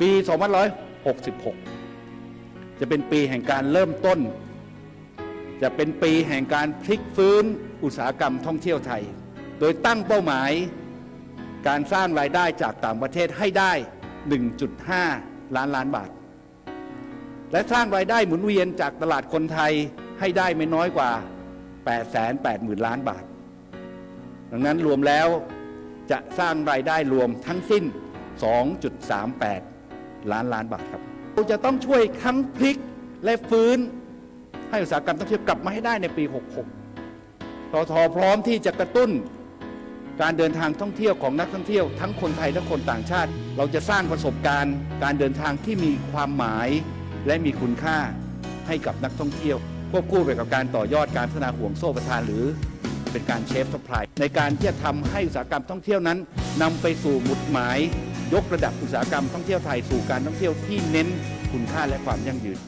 ปี2566 จะเป็นปีแห่งการเริ่มต้น จะเป็นปีแห่งการพลิกฟื้นอุตสาหกรรมท่องเที่ยวไทย โดยตั้งเป้าหมายการสร้างรายได้จากต่างประเทศให้ได้ 1.5 ล้านล้านบาท และสร้างรายได้หมุนเวียนจากตลาดคนไทยให้ได้ไม่น้อยกว่า 880,000 ล้านบาท ดังนั้นรวมแล้วจะสร้างรายได้รวมทั้งสิ้น 2.38 ล้านล้านบาทครับเราจะต้องช่วยทั้งพลิกและฟื้นให้อุตสาหกรรมท่องเที่ยวกลับมาให้ได้ในปี 66 ททพร้อมที่จะกระตุ้นการเดินทางท่องเที่ยวของนักท่องเที่ยวทั้งคนไทยและคนต่างชาติ เราจะสร้างประสบการณ์ การเดินทางที่มีความหมายและมีคุณค่าให้กับนักท่องเที่ยวควบคู่ไปกับการต่อยอดการพัฒนาห่วงโซ่ประทานหรือเป็นการเชฟสปายในการที่จะทำให้อุตสาหกรรมท่องเที่ยวนั้นนำไปสู่หมุดหมาย ยกระดับอุตสาหกรรมท่องเที่ยวไทยสู่การท่องเที่ยวที่เน้นคุณค่าและความยั่งยืน